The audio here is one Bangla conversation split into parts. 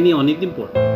নিয়ে অনেকদিন পর।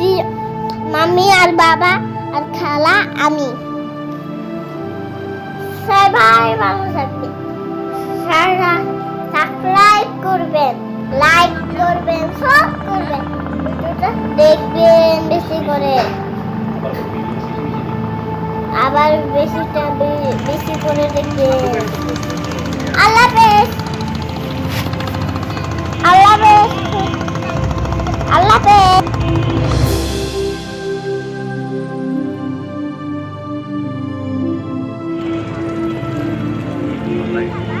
মাসি মামি আর বাবা আর খালা আমি। সবাই ভালো থাকবেন সারা সাবস্ক্রাইব করবেন লাইক করবেন সব করবেন। দেখবেন বেশি করে। আবার বেশিটা বেশি করে দেখবেন। আল্লাহ হাফেজ। আল্লাহ বেশ আল্লাহ হাফেজ। life.